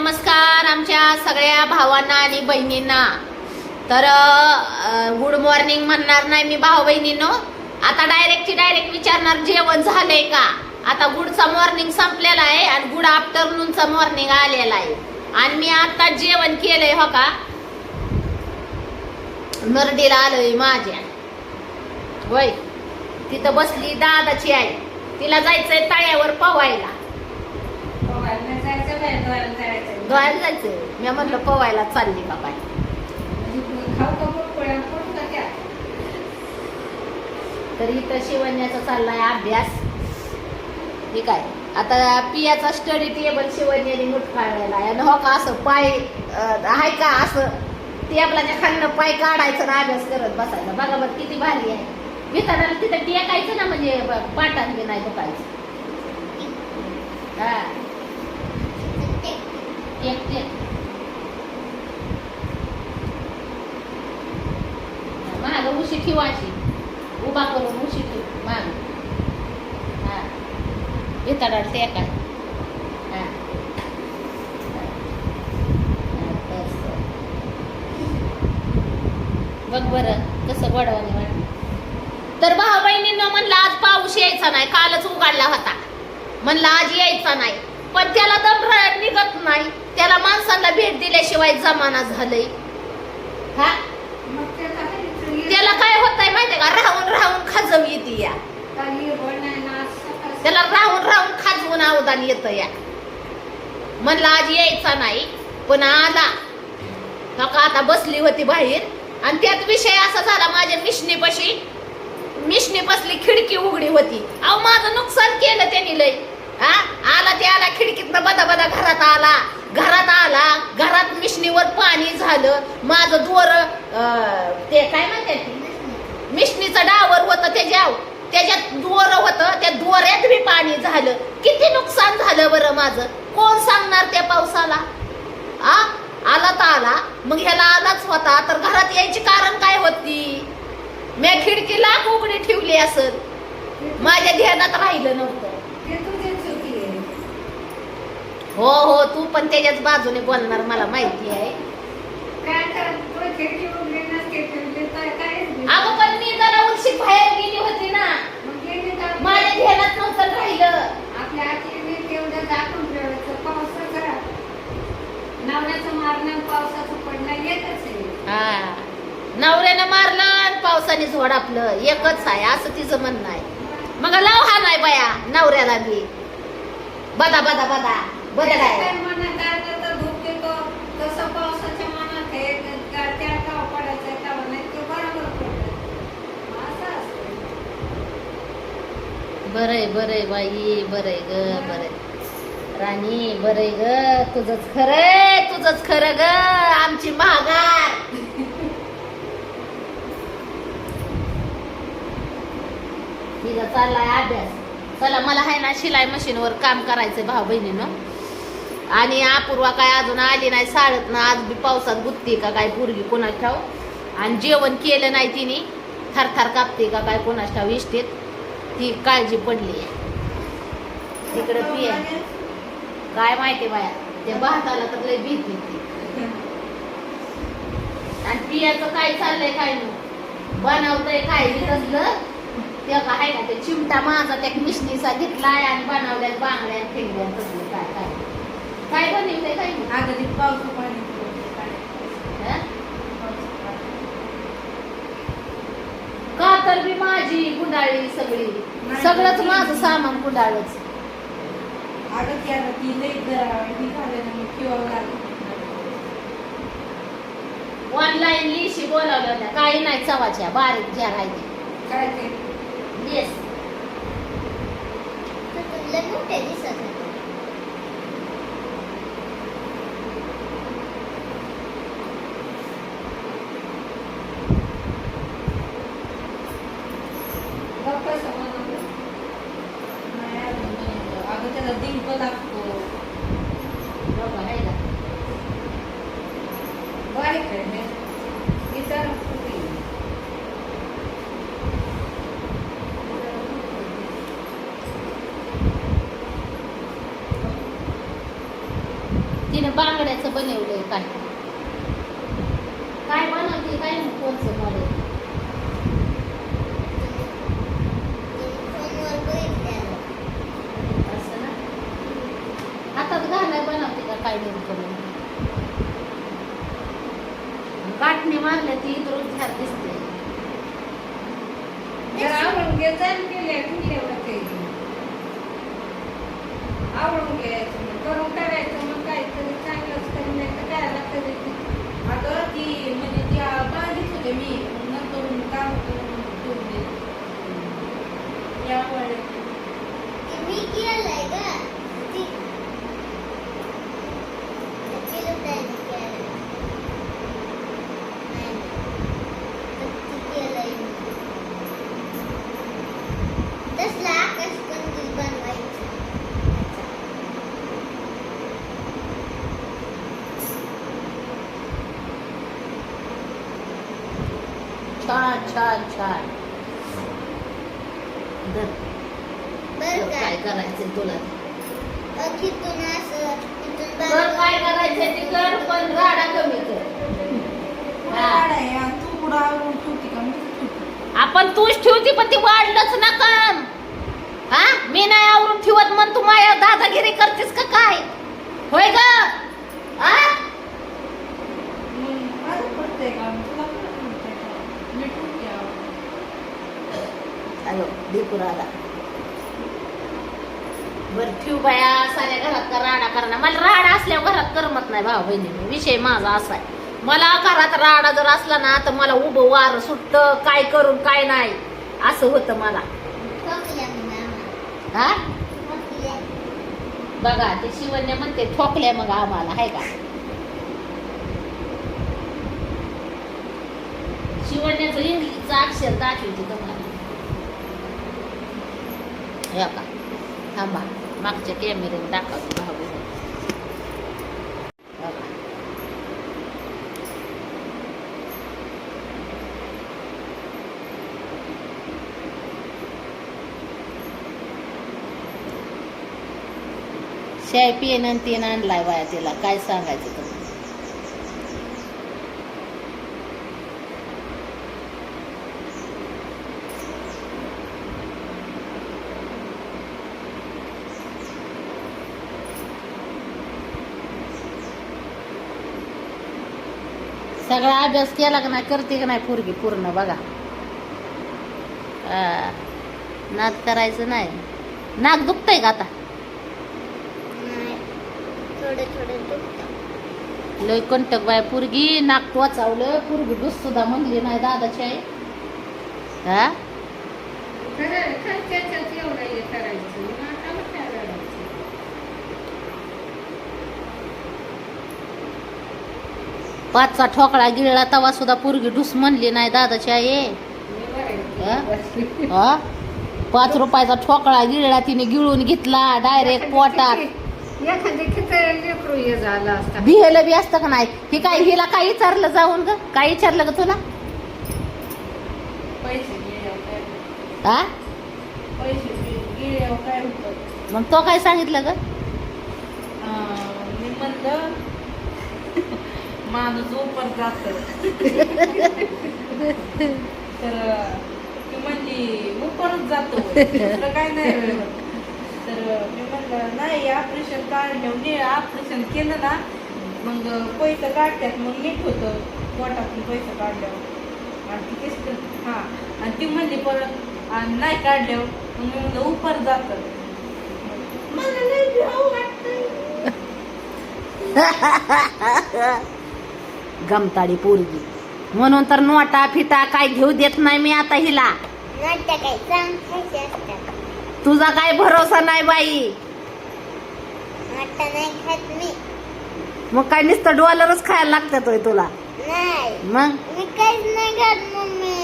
नमस्कार आमच्या सगळ्या भावांना आणि बहिणींना. तर गुड मॉर्निंग म्हणणार नाही मी भाऊ बहिणीनो. आता डायरेक्टची डायरेक्ट विचारणार जेवण झालंय का? आता गुडचा मॉर्निंग संपलेला आहे आणि गुड आफ्टरनूनचा मॉर्निंग आलेला आहे. आणि मी आता जेवण केलंय हो का? नरडीला आलोय माझ्या. होय तिथं बसली दादाची आहे तिला जायचंय तळ्यावर पवायला धुवायला जायचंय. मी म्हणलं पवायला चालली का काय तर इथं शिवण्याचा चाललाय अभ्यास. ठीक आहे आता पियाचा स्टडी टेबल शिवण्याने मुठ काढलेला आणि हो का असं पाय आहे का असं? टेबलाच्या खालनं पाय काढायचं ना अभ्यास करत बसायचा. बघा बघ किती भारी आहे. घेताना तिथं टेकायचं ना म्हणजे पाटात बी नाही दुखायचं. हा. टेक टेक माग उशी ठेवायची. उभा करून उशी ठेव माग. हा. वितडाल ते हा. हा, बघ बरं कसं बडवाने वाटलं. तर भाऊ बहिणींना म्हणलं आज पाऊस यायचा नाही कालच उघडला होता. म्हणलं आज यायचा नाही. पण त्याला तर रा- निघत नाही. त्याला माणसांना भेट दिल्याशिवाय जमाना झालंय. हा? त्याला काय होतंय माहितीये का? राहून राहून खाजव येते या. त्याला राहून राहून खाजवून अवदान येतं या. म्हणला आज यायचा नाही पण आला. हो का आता बसली होती बाहेर. आणि त्यात विषय असा झाला माझ्या मिशनीपाशी मिशनी बसली खिडकी उघडी होती. अहो माझं नुकसान केलं त्यांनी लय. हा? आला ते आला खिडकीतनं बदा बदा घरात आला. घरात आला घरात मिशनीवर पाणी झालं. माझं दोर ते काय म्हणते? मिशनीचं डावर होतं त्याच्या त्याच्यात दोर होतं त्या दोऱ्यात बी पाणी झालं. किती नुकसान झालं बरं माझं? कोण सांगणार त्या पावसाला? आ? आला तर आला. मग ह्याला आलाच होता. तर घरात यायची कारण काय होती? मी खिडकी लाख उघडी ठेवली असत माझ्या ध्यानात राहिलं नव्हतं. हो हो तू पण त्याच्याच बाजूने बोलणार मला माहिती आहे. अगं पण मी जरा उलशी बाहेर गेली होती ना. माझ्या ध्यानात नव्हतं राहिलं. नवऱ्याचं मारणं पावसाचं पडणं येतच आहे. हा. नवऱ्यानं मारलं आणि पावसाने झोड आपलं. एकच आहे असं तिचं म्हणणं आहे. मग लाव हा नाही बाया नवऱ्याला बी. बदा बदा बदा. मनात आहे. त्या केव्हा पडायचं तेव्हा नाही ते बरोबर पडतं. असं असतं. बरंय बरंय बाई बरंय ग बरंय राणी बरंय ग तुझंच खरंय तुझंच खरं ग आमची महागार. तिचा चाललाय अभ्यास. चला मला आहे ना शिलाई मशीनवर काम करायचंय भाऊ बहिणीनं आणि अपूर्वा काय अजून आली नाही साळत ना आज बी पावसात गुत्ती का काय पोरगी कोणाच ठाव आणि जेवण केलं नाही तिने. थरथर कापते का काय कोणाच ठाव इष्टीत. ती काळजी पडली. तिकडं पिया काय माहिती बाया ते भाताला तर लय भीती ती आणि पियाचं काय चाललंय काय नाही. बनवतंय काय विकसलं ते का आहे का ते चिमटा माझा त्या मिशनीचा घेतलाय आणि बनवल्यात बांगड्या ठेवल्या तसलं काय काय काय बनवलंय काय नाही. अगं ते पाऊस पाणी? हं? का तर बी माझी कुंडाळी सगळी? सगळंच माझं सामान अगं त्याला ती लई झालं ठेवावं लागलं. ऑनलाईन लिशी बोलावल्या होत्या. काही नाही चवाच्या बारीक ज्या राहिली. काय ते? येस गप्प दिंक लागतो बघा आहे ना बारीक आहे इतर तिनं बांगड्याचं बनवलंय काय काय बनवते काय कोणचं बनवते हातात बनवते का काय नेमकं मग? गाठणे मारल्या ती इथून झाड दिसते जर आवडून घ्यायचं आणि केल्या केल्या होते आवडून घ्यायचं मग करून करायचं मग काहीतरी चांगलंच करून नाही तर काय लागतं ते. अगं ती म्हणजे ती बांधित होते मी मग नंतर काम करून ठेवून दिली. यामुळे मी केलंय ग ती केलं त्याने केलं नाही ती केलंय तसला आकाश कंदील बनवायचं छान छान. काय करायचं तुला. काय करायचं ते कर पण राडा कमी कर. हा. आपण तूच ठेवती पण ती वाढलंच ना काम. हा? मी नाही आवरून ठेवत म्हण तू माझ्या दादागिरी करतेस का काय? होय ग हा मग माझं पडतंय का तुला कुठं पडतंय का मी ठेवते आवरून. हॅलो दीपुराला. बर ठेव बाया साऱ्या घरात का राडा करणार मला राडा असल्यावर घरात करमत नाही भाऊ बहिणी. विषय माझा असा आहे. मला घरात राडा जर असला ना तर मला उभं वार सुटत. काय करून काय नाही. असं होतं मला. हा. बघा ते शिवण्य म्हणते ठोकल्या मग आम्हाला हाय का? शिवण्याचं इंग्लिशचं अक्षर दाखवते तुम्हाला. हे का थांबा मागच्या कॅमेऱ्याने दाखवते भाऊ बघा शाय पियन आणि तीन आणलाय बाया तिला. काय सांगायचं तुम्ही सगळा अभ्यास केला का नाही करते का नाही पोरगी पूर्ण बघा. नाद करायचं नाही नाक दुखतंय का आता नाही. थोडं थोडं दुखतं. लय कंटक बाय पोरगी नाक वाचावलं पोरगी डुस सुद्धा म्हणली नाही दादाची आई हा खरं खरं त्याच्यात एवढं हे करायचं मग आता मग काय करायचं पाचचा ठोकळा गिळला तवा सुद्धा पोरगी डुस म्हणली नाही दादाची आई. हा? पाच रुपयाचा ठोकळा गिळला तिने गिळून घेतला डायरेक्ट पोटात. बिहेलं बी असतं का नाही? हे काय हिला काय विचारलं जाऊन ग? काय विचारलं ग तुला? हा? मग तो काय सांगितलं ग? माणूस उपर जात तर ती म्हणली उपरच जातो. काय नाही. तर मी म्हणलं नाही ऑपरेशन काढलं ऑपरेशन केलं ना मग पैसे काढतात मग नीट होतं. पोटातून पैसे काढल्यावर. आणि ती केस हां. आणि ती म्हणली परत आणि नाही काढल्यावर. मग मी म्हणलं उपर जातं. मला नाही गमताडी पोरगी. म्हणून तर नोटा फिटा काय घेऊ देत नाही मी आता हिला. काय असतात. तुझा काय भरोसा नाही बाई. नाट्य नाही खात मी. मग काय नुसतं डॉलरच खायला लागतात होय तुला? नाही. मग? मी काहीच नाही खात मम्मी.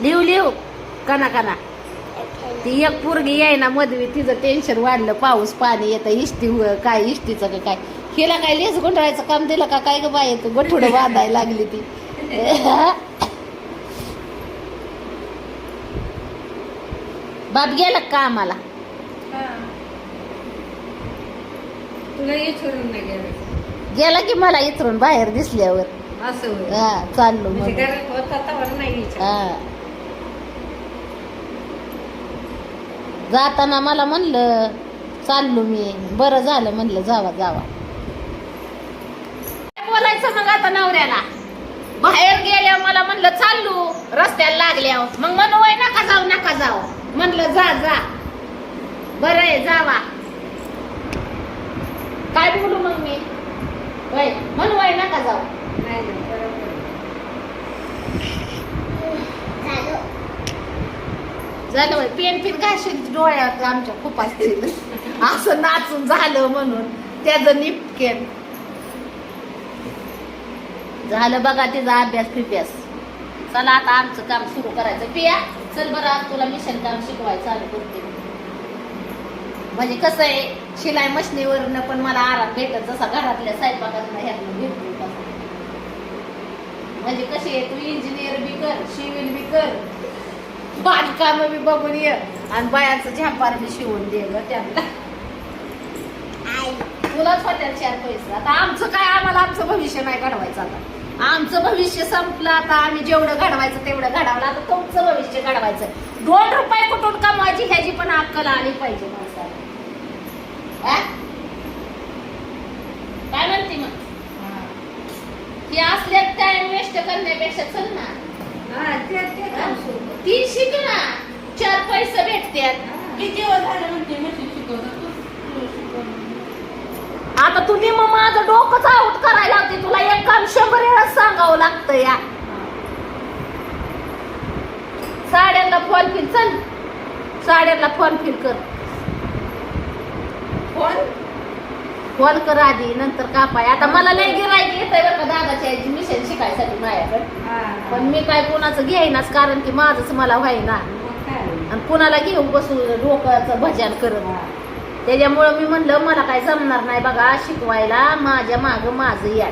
लिहू लिहू. कना कना ती एक पोरगी याय ना मधवी तिचं टेन्शन वाढलं पाऊस पाणी येतं इष्टी व- काय इष्टीचं का काय? हिला काय लेस गुंडाळायचं काम दिलं का? काय ग बाय तू गठुडं बांधायला लागली ती. बाप गेला का आम्हाला? तुला नाही गेलं. गेला की मला इथून बाहेर दिसल्यावर. असं होय. हा चाललो म्हणजे म्हणून. घरात होता तवर नाही विचार हा. जाताना मला म्हणलं चाललो मी. बरं झालं म्हणलं जावा जावा. आता नवऱ्याला. बाहेर गेल्यावर मला म्हणलं चाललो रस्त्याला लागल्यावर. मग म्हणू वय नका जाऊ नका जाऊ. म्हणलं जा जा. बरं आहे जावा. काय बोलू मग मी? वय म्हणू वय नका जाऊ. झालं. बाई पेन पिन घाशील डोळ्यात आमच्या खूप असतील. असं नाचून झालं म्हणून. त्याचं निपकेन. झालं बघा तिचा अभ्यास फिभ्यास. चला आता आमचं काम सुरू करायचं. पिया चल बरं आज तुला मिशन काम शिकवायचं चालू करते म्हणजे कसं आहे शिलाई मशनीवरनं पण मला आराम भेटत जसा घरातल्या स्वयंपाकातनं ह्यातनं भेटतो. म्हणजे कशी आहे तू इंजिनियर बी कर सिव्हिल बी कर. बांधकाम बी बघून ये. आणि बायांचं झापार बी शिवून दे ग त्यांना. तुलाच हॉटेल चार पैसे. आता आमचं काय आम्हाला आमचं भविष्य नाही घडवायचं आता. आमचं भविष्य संपलं आता. आम्ही जेवढं घडवायचं तेवढं घडवलं. आता तुमचं भविष्य घडवायचं. दोन रुपये कुठून कमवायची ह्याची पण अक्कल आली पाहिजे माणसाला? काय म्हणते मग? ही. असल्या टाइम वेस्ट करण्यापेक्षा चल ना. हा ते शिक ना चार पैसे भेटतात. किती झाले म्हणते मशीन शिकवतात तू तू शिकवणार. आता तू निम माझं डोकंच आऊट करायला होती. तुला एक काम शंभर वेळा सांगावं लागतं या. साड्यांना फॉल फिल चल. साड्यांना फॉल फिल कर. फोन फॉल कर आधी नंतर कापाय. आता मला लय गिरायची येत बरं का दादाच्या आईची मिशन शिकायसाठी माझ्याकडे. पण मी काय कोणाचं घेईनाच कारण की माझंच मला व्हायना. मग आणि कुणाला घेऊन बसू डोक्याचं भजन करत. त्याच्यामुळं मी म्हणलं मला काय जमणार नाही बघा शिकवायला. माझ्या माग माझं या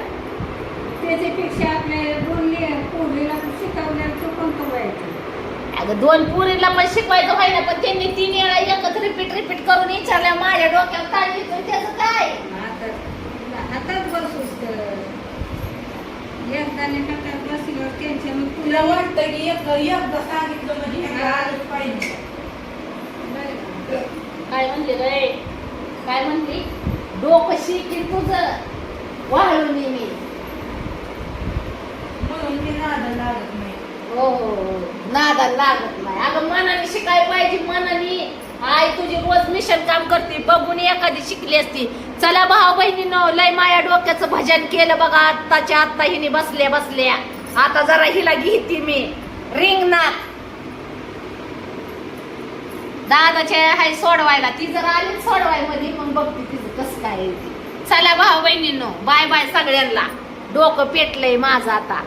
त्याच्यापेक्षा दोन पोरीला कोणतं व्हायचं अगं दोन पुरीला पण शिकवायचं व्हायना पण त्यांनी तीन वेळा एकच रिपीट रिपीट करून विचारल्या माझ्या डोक्यात काय येतं त्याचं काय? आता हातात बसूस तर एकदा हातात बसल्यावर त्यांच्या तुला वाटतं की एक एकदा सांगितलं म्हणजे पाहिजे. काय म्हणले रे? काय म्हणली डोकं शिकी तुझं? वाळून मी. म्हणून मी नादा लागत नाही. हो हो हो. नादा लागत नाही. अगं मनाने शिकाय पाहिजे मनाने. आई तुझी रोज मिशन काम करते. बघून एखादी शिकली असती. चला भाऊ बहिणीनं लय माया डोक्याचं भजन केलं बघा. आत्ताच्या आत्ता हिने बसल्या बसल्या. आता जरा हिला घेते मी. रिंगणात. दादाच्या हाय सोडवायला ती जर आली सोडवायमध्ये मग बघते तिचं कसं काय चला भाऊ बहिणींनो बाय बाय सगळ्यांना. डोकं पेटलंय माझं आता.